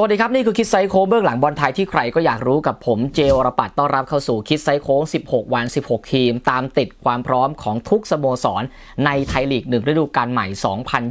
สวัสดีครับ นี่คือคิดไซโค้งเบื้องหลังบอลไทยที่ใครก็อยากรู้กับผมเจวรปัตต้อนรับเข้าสู่คิดไซโค้ง 16 วัน 16 ทีม ตามติดความพร้อมของทุกสโมสร ในไทยลีกหนึ่งฤดูกาลใหม่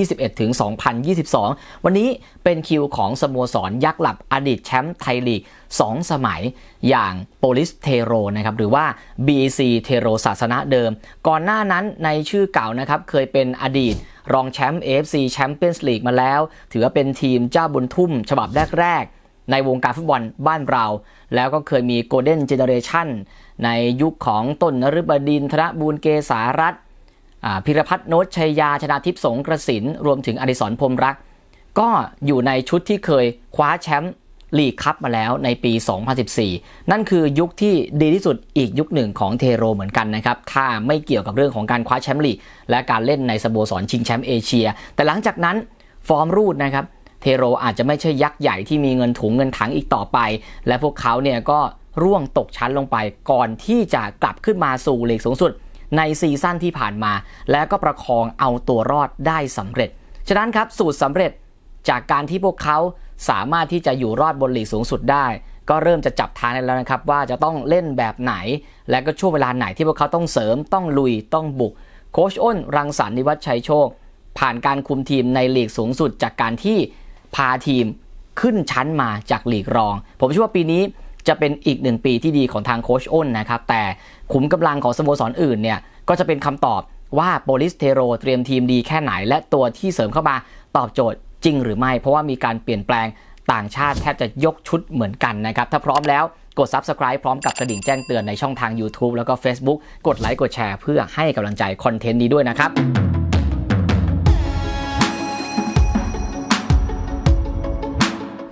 2021 ถึง 2022 วันนี้เป็นคิวของสโมสรยักษ์หลับอดีตแชมป์ไทยลีก 2 สมัยอย่างโปลิสเทโรนะครับหรือว่า BAC เทโรศาสนะเดิม ก่อนหน้านั้นในชื่อเก่านะครับเคยเป็นอดีต รองแชมป์ AFC Champions League มาแล้ว ถือว่าเป็นทีมเจ้าบุญทุ่ม ฉบับแรก ๆ ในวงการฟุตบอลบ้านเรา แล้วก็เคยมี Golden Generation ในยุคของต้นนฤบดินทรบูลเกษารัตน์พิรพัฒน์โนชชัยยา ชนาทิพย์สงกระสิน รวมถึงอดิศรพรมรัก ก็อยู่ในชุดที่เคยคว้าแชมป์ ลีกคัพมาแล้วในปี 2014 นั่นคือยุคที่ดีที่สุดอีกยุคหนึ่งของเทโรเหมือนกันนะครับ ถ้าไม่เกี่ยวกับเรื่องของการคว้าแชมป์ลีก และการเล่นในสโมสรชิงแชมป์เอเชีย แต่หลังจากนั้นฟอร์มรูดนะครับ เทโรอาจจะไม่ใช่ยักษ์ใหญ่ที่มีเงินถุงเงินถังอีกต่อไป และพวกเขาเนี่ยก็ร่วงตกชั้นลงไปก่อนที่จะกลับขึ้นมาสู่ลีกสูงสุด ในซีซั่นที่ผ่านมา แล้วก็ประคองเอาตัวรอดได้สำเร็จ ฉะนั้นครับสูตรสำเร็จจากการที่พวกเขา สามารถที่จะอยู่รอดบนลีกสูงสุดได้ ก็เริ่มจะจับทางได้แล้วนะครับ ว่าจะต้องเล่นแบบไหน และก็ช่วงเวลาไหนที่พวกเขาต้องเสริมต้องลุยต้องบุก โคชอ้น รังสรรค์นิวัฒชัยโชค ผ่านการคุมทีมในลีกสูงสุด จากการที่พาทีมขึ้นชั้นมาจากลีกรอง ผมเชื่อว่าปีนี้จะเป็นอีกหนึ่งปีที่ดีของทางโคชอ้นนะครับแต่ขุมกำลังของสโมสรอื่นเนี่ยก็จะเป็นคำตอบว่าโปลิสเทโรเตรียมทีมดีแค่ไหน และตัวที่เสริมเข้ามาตอบโจทย์ จริงหรือไม่ เพราะว่ามีการเปลี่ยนแปลงต่างชาติแทบจะยกชุดเหมือนกันนะครับ ถ้าพร้อมแล้วกด Subscribe พร้อมกับกระดิ่งแจ้งเตือนในช่องทาง YouTube แล้วก็ Facebook กดไลค์กดแชร์เพื่อให้กำลังใจคอนเทนต์นี้ด้วยนะครับ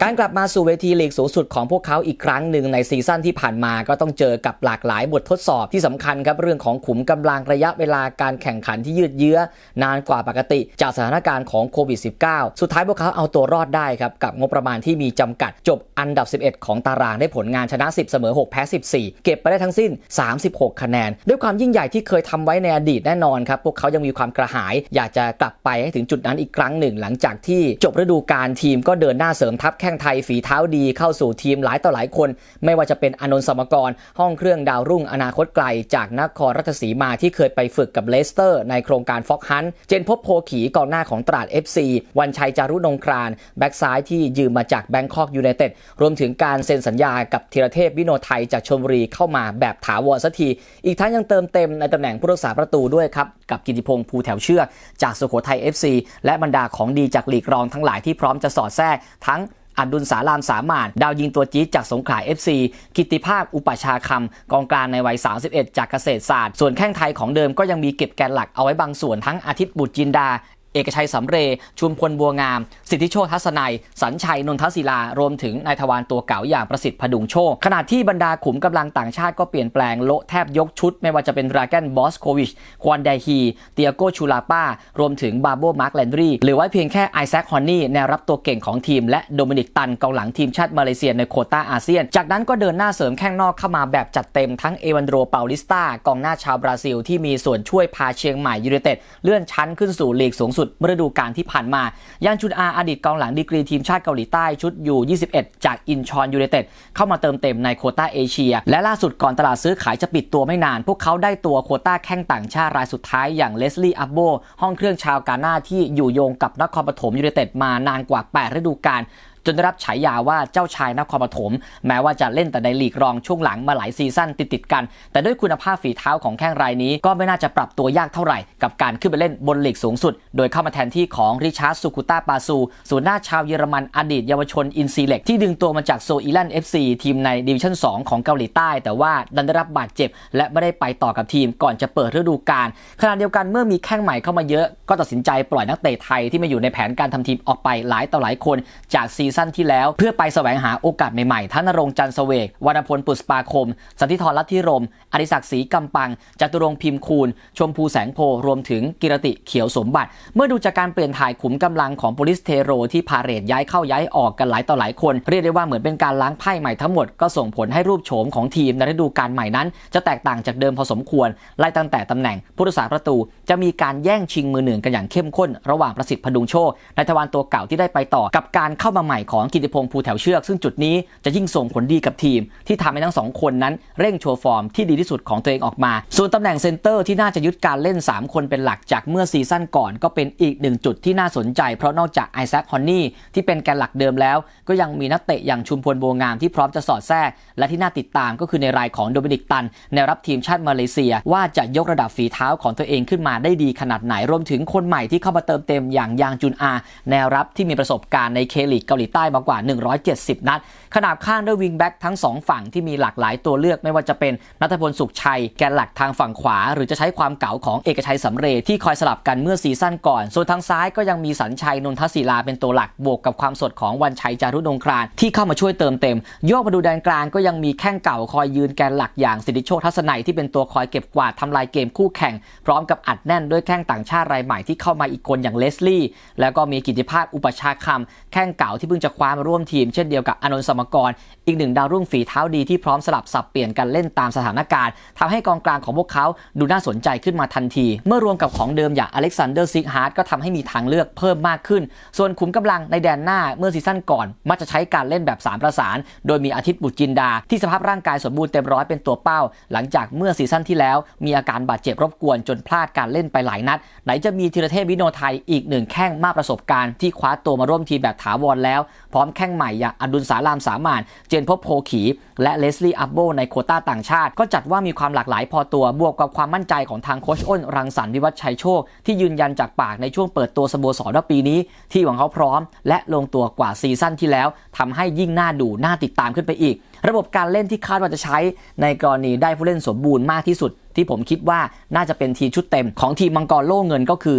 การกลับมาสู่เวทีลีกสูงสุดของพวกเขาอีกครั้งหนึ่งในซีซั่นที่ผ่านมาก็ต้องเจอกับหลากหลายบททดสอบที่สำคัญครับเรื่องของขุมกำลังระยะเวลาการแข่งขันที่ยืดเยื้อนานกว่าปกติ จากสถานการณ์ของโควิด -19 สุดท้ายพวกเขาเอาตัวรอดได้ครับ กับงบประมาณที่มีจำกัดจบอันดับ 11 ของตารางได้ผลงานชนะ 10 เสมอ 6 แพ้ 14 เก็บไปได้ทั้งสิ้น 36 คะแนน ด้วยความยิ่งใหญ่ที่เคยทำไว้ในอดีตแน่นอนครับพวกเขายังมีความกระหาย อยากจะกลับไปให้ถึงจุดนั้นอีกครั้งหนึ่ง หลังจากที่จบฤดูกาลทีมก็เดินหน้าเสริมทัพแข้งไทยฝีเท้าดีเข้าสู่ทีมหลายต่อหลายคน ไม่ว่าจะเป็นอนนท์สมกร ห้องเครื่องดาวรุ่งอนาคตไกล จากนครราชสีมาที่เคยไปฝึกกับเลสเตอร์ ในโครงการฟ็อกฮันเจนพบโพขีกองหน้าของตราด FC วันชัยจารุนงคราน แบ็กซ้ายที่ยืมมาจากแบงคอกยูไนเต็ดรวมถึงการเซ็นสัญญากับธีรเทพวิโนไทยจากชลบุรีเข้ามาแบบถาวรสักที อีกทั้งยังเติมเต็มในตำแหน่งผู้รักษาประตูด้วยครับกับกิติพงษ์ภูแถวเชือกจากสุโขทัย FC และบรรดาของดีจากลีกรองทั้งหลายที่พร้อมจะสอดแทรกทั้ง อดุลสารามสามาน ดาวยิงตัวจี๊ดจากสงขลา FC กิติภาคอุปชาคำกองกลางในวัย 31 จากเกษตรศาสตร์ ส่วนแข้งไทยของเดิมก็ยังมีเก็บแกนหลักเอาไว้บางส่วนทั้งอาทิตย์บุตรจินดา เอกชัยสำเร ชุมพลบัวงาม สิทธิโชคทัศนัย สัญชัย นนทศิลา รวมถึงนายทวารตัวเก่าอย่างประสิทธิ์พดุงโชค ขณะที่บรรดาขุมกำลังต่างชาติก็เปลี่ยนแปลงโละแทบยกชุด ไม่ว่าจะเป็นราแกนบอสโควิช ควอนไดฮี เตียโกชูลาป้า รวมถึงบาโบมาร์กแลนดรีหลือไว้เพียงแค่ไอแซคฮอนนี่แนวรับตัวเก่งของทีม และโดมินิกตันกองหลังทีมชาติมาเลเซียในโคต้าอาเซียน จากนั้นก็เดินหน้าเสริมแข้งนอกเข้ามาแบบจัดเต็มทั้งเอวันโดเปาลิสตากองหน้าชาวบราซิลที่มีส่วนช่วยพาเชียงใหม่ยูไนเต็ดเลื่อนชั้นขึ้นสู่ลีกสูงสุดเมื่อฤดูกาลที่ผ่านมา ยังชุนอาอดีตกองหลังดีกรีทีมชาติเกาหลีใต้ชุดยู21 จากอินชอนยูไนเต็ดเข้ามาเติมเต็มในโคต้าเอเชีย และล่าสุดก่อนตลาดซื้อขายจะปิดตัวไม่นาน พวกเขาได้ตัวโคต้าแข้งต่างชาติรายสุดท้ายอย่างเลสลี่อับโบห้องเครื่องชาวกาหน้าที่อยู่โยงกับนครปฐมยูไนเต็ดมานานกว่า 8 ฤดูกาล นได้รับฉายาว่าเจ้าชายนครปฐมแม้ว่าจะเล่นแต่ในลีกรองช่วงหลังมาหลายซีซั่นติดๆกัน แต่ด้วยคุณภาพฝีเท้าของแข้งรายนี้ ก็ไม่น่าจะปรับตัวยากเท่าไหร่ กับการขึ้นไปเล่นบนลีกสูงสุด โดยเข้ามาแทนที่ของริชาร์ดสุกุต้าปาซูศูนย์หน้าชาวเยอรมันอดีตเยาวชนอินซีเล็กที่ดึงตัวมาจากโซอีแลนด์ FC ทีมในดิวิชั่น 2 ของเกาหลีใต้ แต่ว่าดันได้รับบาดเจ็บ และไม่ได้ไปต่อกับทีมก่อนจะเปิดฤดูกาลขณะเดียวกันเมื่อมีแข้งใหม่เข้ามาเยอะ ก็ตัดสินใจปล่อยนักเตะไทยที่มาอยู่ในแผนการทำทีมออกไปหลายต่อหลายคนจากซีซนที่แล้ว เพื่อไปแสวงหาโอกาสใหม่ๆ ทั้งนรงจันทร์เสวกวรรณพลปุษปาคม สันติธรลัทธิรมอดิศักดิ์ศรีกำปังจตุรงพิมพ์คูณ ชมพูแสงโพรวมถึงกิรติเขียวสมบัติ เมื่อดูจากการเปลี่ยนถ่ายขุมกำลังของโปลิสเทโรที่พาเรตย้ายเข้าย้ายออกกันหลายต่อหลายคน เรียกได้ว่าเหมือนเป็นการล้างไพ่ใหม่ทั้งหมดก็ส่งผลให้รูปโฉมของทีมในฤดูกาลใหม่นั้น จะแตกต่างจากเดิมพอสมควรไล่ตั้งแต่ตำแหน่งผู้รักษาประตู จะมีการแย่งชิงมือหนึ่งกันอย่างเข้มข้น ระหว่างประสิทธิ์พดุงโชคในทวารตัวเก่าที่ได้ไปต่อกับการเข้ามาใหม่ของกิติพงษ์ภูแถวเชือก ซึ่งจุดนี้จะยิ่งส่งผลดีกับทีม ที่ทำให้ทั้งสองคนนั้นเร่งโชว์ฟอร์มที่ดีที่สุดของตัวเองออกมา ส่วนตำแหน่งเซนเตอร์ที่น่าจะยึดการเล่น 3 คนเป็นหลักจากเมื่อซีซั่นก่อนก็เป็นอีกหนึ่งจุดที่น่าสนใจ เพราะนอกจากไอแซคฮอนนี่ที่เป็นแกนหลักเดิมแล้ว ก็ยังมีนักเตะอย่างชุมพลโบงามที่พร้อมจะสอดแทรก และที่น่าติดตามก็คือในรายของโดมินิกตันในรับทีมชาติมาเลเซีย ว่าจะยกระดับฝีเท้าของตัวเองขึ้นมาได้ดีขนาดไหนรวมถึงคนใหม่ที่เข้ามาเติมเต็มอย่างยางจุนอาแนวรับที่มีประสบการณ์ในเคลีกเกาหลีใต้มากกว่า 170 นัด ขนาบข้างด้วยวิงแบ็กทั้ง 2 ฝั่งที่มีหลากหลายตัวเลือกไม่ว่าจะเป็นนัทพลสุขชัย แกนหลักทางฝั่งขวา หรือจะใช้ความเก๋าของเอกชัยสำเร็จที่คอยสลับกันเมื่อซีซั่นก่อน ส่วนทางซ้ายก็ยังมีสัญชัยนนทศิลาเป็นตัวหลักบวกกับความสดของวันชัยจารุดงครานที่เข้ามาช่วยเติมเต็มโยกมาดูแดนกลางก็ยังมีแข้งเก่าคอยยืนแกนหลักอย่างสิทธิโชคทัศนัยที่เป็นตัวคอยเก็บกวาดทำลายเกมคู่แข่ง พร้อมกับอัดแน่นด้วยแข้งต่างชาติรายใหม่ที่เข้ามาอีกคนอย่างเลสลี่แล้วก็มีกิติภาพอุปชาคำแข้งเก่าที่เพิ่งจะคว้ามาร่วมทีมเช่นเดียวกับอนนท์สมกร อีกหนึ่งดาวรุ่งฝีเท้าดีที่พร้อมสลับสับเปลี่ยนกันเล่นตามสถานการณ์ทำให้กองกลางของพวกเขาดูน่าสนใจขึ้นมาทันที เมื่อรวมกับของเดิมอย่างอเล็กซานเดอร์ซิกฮาร์ดก็ทำให้มีทางเลือกเพิ่มมากขึ้น ส่วนขุมกำลังในแดนหน้าเมื่อซีซั่นก่อน มักจะใช้การเล่นแบบ3ประสาน โดยมีอาทิตย์บุตรจินดา ที่สภาพร่างกายสมบูรณ์เต็มร้อยเป็นตัวเป้า หลังจากเมื่อซีซั่นที่แล้วมีอาการบาดเจ็บรบกวนจนพลาดการเล่นไปหลายนัด ไหนจะมีธีรเทพวิโนไทยอีกหนึ่งแข้งมากประสบการณ์ที่คว้าตัวมาร่วมทีมแบบถาวรแล้วพร้อมแข้งใหม่อย่างอดุลสารามสามานเจนพบโพขี และเลสลี่อัพโบในโคต้าต่างชาติ ก็จัดว่ามีความหลากหลายพอตัวบวกกับความมั่นใจของทางโคชอ้น รังสรรค์วิวัฒชัยโชค ที่ยืนยันจากปากในช่วงเปิดตัวสโมสรว่าปีนี้ ที่หวังเขาพร้อม และลงตัวกว่าซีซั่นที่แล้วทำให้ยิ่งน่าดูน่าติดตามขึ้นไปอีกระบบการเล่นที่คาดว่าจะใช้ในกรณีได้ผู้เล่นสมบูรณ์มากที่สุด ที่ผมคิดว่าน่าจะเป็นทีชุดเต็มของทีมมังกรโล่เงินก็คือ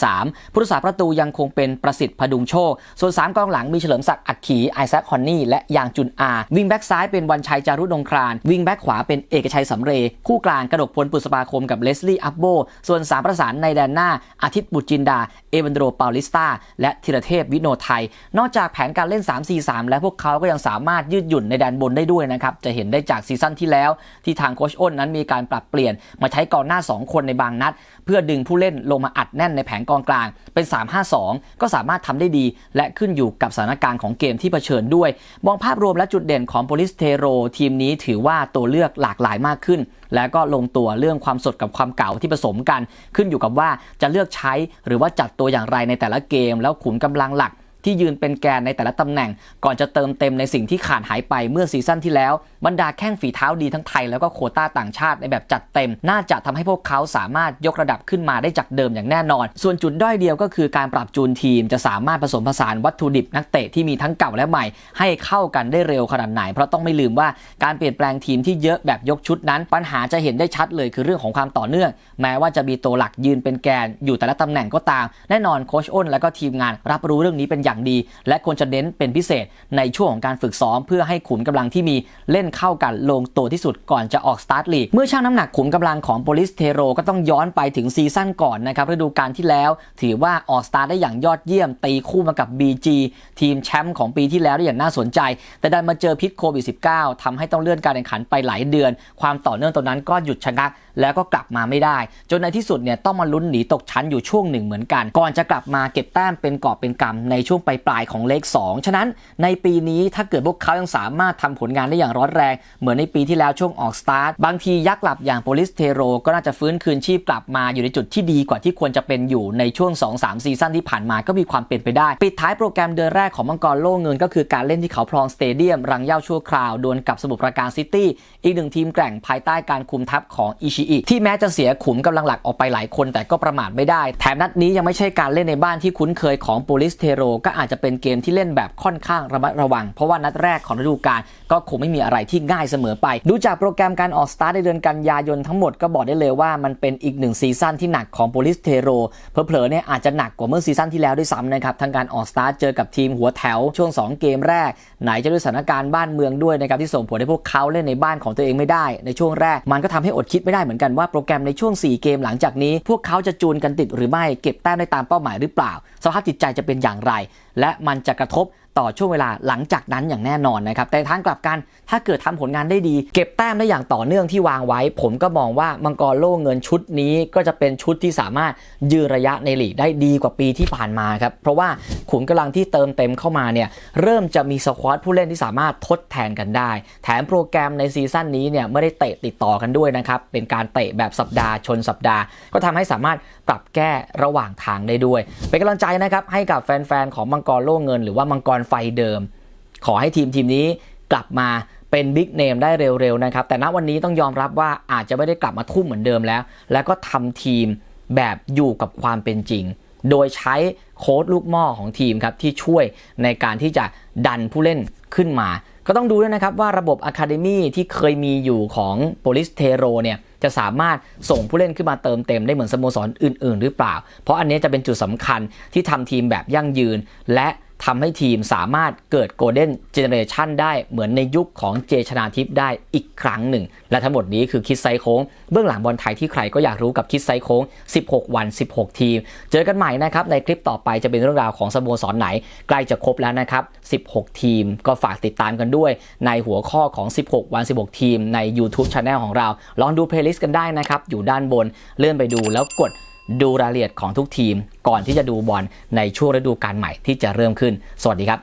3-4-3 ผู้รักษาประตูยังคงเป็นประสิทธิ์พดุงโชค ส่วน 3กองหลังมีเฉลิมศักดิ์อักขีไอแซคฮอนนี่และยางจุนอา วิงแบ็กซ้ายเป็นวันชัยจารุดงคราน วิงแบ็กขวาเป็นเอกชัยสำเร คู่กลางกระดกพลปุษภาคมกับเลสลี่อัปโบส่วน 3 ประสานในแดนหน้าอาทิตย์บุตรจินดา เอวันโดรปาลิสตาและธีรเทพวิโนไทย นอกจากแผนการเล่น 3-4-3 แล้วพวกเขาก็ยังสามารถยืดหยุ่นในแดนบนได้ด้วยนะครับ จะเห็นได้จากซีซั่นที่แล้วที่ทางโคชอ้นนั้นมีการปรับเปลี่ยนมาใช้กองหน้า 2 คนในบางนัด เพื่อดึงผู้เล่นลงมาอัดแน่นในแผงกองกลางเป็น 3-5-2 ก็สามารถทำได้ดี และขึ้นอยู่กับสถานการณ์ของเกมที่เผชิญด้วยมองภาพรวมและจุดเด่นของโปลิสเทโรทีมนี้ถือว่าตัวเลือกหลากหลายมากขึ้น และก็ลงตัวเรื่องความสดกับความเก่าที่ผสมกัน ขึ้นอยู่กับว่าจะเลือกใช้หรือว่าจัดตัวอย่างไรในแต่ละเกม แล้วขุนกำลังหลัก ที่ยืนเป็นแกนในแต่ละตำแหน่ง ก่อนจะเติมเต็มในสิ่งที่ขาดหายไปเมื่อซีซั่นที่แล้ว บรรดาแข้งฝีเท้าดีทั้งไทยแล้วก็โคต้าต่างชาติในแบบจัดเต็ม น่าจะทำให้พวกเขาสามารถยกระดับขึ้นมาได้จากเดิมอย่างแน่นอน ส่วนจุดด้อยเดียวก็คือการปรับจูนทีม จะสามารถผสมผสานวัตถุดิบนักเตะที่มีทั้งเก่าและใหม่ ให้เข้ากันได้เร็วขนาดไหน เพราะต้องไม่ลืมว่าการเปลี่ยนแปลงทีมที่เยอะแบบยกชุดนั้น ปัญหาจะเห็นได้ชัดเลยคือเรื่องของความต่อเนื่อง แม้ว่าจะมีตัวหลักยืนเป็นแกนอยู่แต่ละตำแหน่งก็ตาม แน่นอนโคชอ้นและก็ทีมงานรับรู้เรื่องนี้เป็นอย่างดี และควรจะเน้นเป็นพิเศษในช่วงของการฝึกซ้อม เพื่อให้ขุมกำลังที่มีเล่นเข้ากันลงตัวที่สุดก่อนจะออกสตาร์ทลีกเมื่อชั่งน้ำหนักขุมกำลังของโปลิสเทโรก็ต้องย้อนไปถึงซีซั่นก่อนนะครับฤดูกาลที่แล้ว ถือว่าออกสตาร์ทได้อย่างยอดเยี่ยม ตีคู่มากับ BG ทีมแชมป์ของปีที่แล้วได้อย่างน่าสนใจ แต่ดันมาเจอพิษโควิด -19 ทำให้ต้องเลื่อนการแข่งขันไปหลายเดือน ความต่อเนื่องตรงนั้นก็หยุดชะงัก แล้วก็กลับมาไม่ได้ จนในที่สุดเนี่ยต้องมาลุ้นหนีตกชั้นอยู่ช่วงหนึ่งเหมือนกัน ก่อนจะกลับมาเก็บแต้มเป็นกอบเป็นกำในช่วงปลายๆของเลข 2 ฉะนั้นในปีนี้ถ้าเกิดพวกเขายังสามารถทำผลงานได้อย่างร้อนแรง เหมือนในปีที่แล้วช่วงออกสตาร์ท บางทียักษ์หลับอย่างโปลิสเทโรก็น่าจะฟื้นคืนชีพกลับมาอยู่ในจุดที่ดีกว่าที่ควรจะเป็นอยู่ในช่วง 2-3 ซีซั่นที่ผ่านมาก็มีความเป็นไปได้ ปิดท้ายโปรแกรมเดือนแรกของมังกรโล่เงิน ก็คือการเล่นที่เขาพรองสเตเดียมรังเย่าชั่วคราวดวลกับสมุทรปราการซิตี้อีกหนึ่งทีมแกร่งภายใต้การคุมทัพของอิชิอิที่แม้จะเสียขุมกำลังหลักออกไปหลายคน แต่ก็ประมาทไม่ได้ แถมนัดนี้ยังไม่ใช่การเล่นในบ้านที่คุ้นเคยของโปลิสเทโรก็อาจจะเป็นเกมที่เล่นแบบค่อนข้างระมัดระวัง เพราะว่านัดแรกของฤดูกาลก็คงไม่มีอะไรที่ง่ายเสมอไป ดูจากโปรแกรมการออกสตาร์ทในเดือนกันยายนทั้งหมดก็บอกได้เลยว่ามันเป็นอีกหนึ่งซีซั่นที่หนักของโปลิสเทโรเผลอๆเนี่ยอาจจะหนักกว่าเมื่อซีซั่นที่แล้วด้วยซ้ำนะครับทั้งการออกสตาร์ทเจอกับทีมหัวแถวช่วง 2 เกมแรก ไหนจะด้วยสถานการณ์บ้านเมืองด้วยนะครับที่ส่งผลให้พวกเขาเล่นในบ้านของตัวเองไม่ได้ ในช่วงแรกมันก็ทำให้อดคิดไม่ได้เหมือนกันว่าโปรแกรมในช่วง 4 เกมหลังจากนี้ พวกเขาจะจูนกันติดหรือไม่เก็บแต้มได้ตามเป้าหมายหรือเปล่า สภาพจิตใจจะเป็นอย่างไร และมันจะกระทบ ต่อช่วงเวลาหลังจากนั้นอย่างแน่นอนนะครับ แต่ทางกลับกันถ้าเกิดทำผลงานได้ดี เก็บแต้มได้อย่างต่อเนื่องที่วางไว้ ผมก็มองว่ามังกรโล่เงินชุดนี้ก็จะเป็นชุดที่สามารถยืนระยะในหลีกได้ดีกว่าปีที่ผ่านมาครับเพราะว่าขุมกำลังที่เติมเต็มเข้ามาเนี่ยเริ่มจะมีสควอตผู้เล่นที่สามารถทดแทนกันได้ แถมโปรแกรมในซีซั่นนี้เนี่ยไม่ได้เตะติดต่อกันด้วยนะครับเป็นการเตะแบบสัปดาห์ชนสัปดาห์ ก็ทำให้สามารถปรับแก้ระหว่างทางได้ด้วย เป็นกำลังใจนะครับให้กับแฟนๆของมังกรโล่เงิน หรือว่ามังกรไฟเดิม ขอให้ทีมทีมนี้กลับมาเป็นบิ๊กเนมได้เร็วๆนะครับ แต่ณวันนี้ต้องยอมรับว่าอาจจะไม่ได้กลับมาทุ่มเหมือนเดิมแล้ว แล้วก็ทำทีมแบบอยู่กับความเป็นจริง โดยใช้โค้ดลูกหม้อของทีมครับที่ช่วยในการที่จะดันผู้เล่นขึ้นมา ก็ต้องดูด้วยนะครับว่าระบบ Academy ที่เคยมีอยู่ของ p o l i s t e r o เนี่ยจะสามารถส่งผู้เล่นขึ้นมาเติมเต็มได้เหมือนสโมสรอื่น ๆ หรือเปล่า เพราะอันนี้จะเป็นจุดสำคัญที่ทำทีมแบบยั่งยืนและ ทำให้ทีมสามารถเกิดโกลเด้นเจเนเรชันได้เหมือนในยุคของเจชนาทิพย์ได้อีกครั้งหนึ่ง และทั้งหมดนี้คือคิดไซโค้งเบื้องหลังบอลไทยที่ใครก็อยากรู้กับคิดไซโค้ง 16 วัน 16 ทีม เจอกันใหม่นะครับ ในคลิปต่อไปจะเป็นเรื่องราวของสโมสรไหน ใกล้จะครบแล้วนะครับ 16 ทีมก็ฝากติดตามกันด้วย ในหัวข้อของ 16 วัน 16 ทีมใน YouTube Channel ของเรา ลองดูเพลย์ลิสต์กันได้นะครับอยู่ด้านบนเลื่อนไปดูแล้วกด ดูรายละเอียดของทุกทีมก่อนที่จะดูบอลในช่วงฤดูกาลใหม่ที่จะเริ่มขึ้น สวัสดีครับ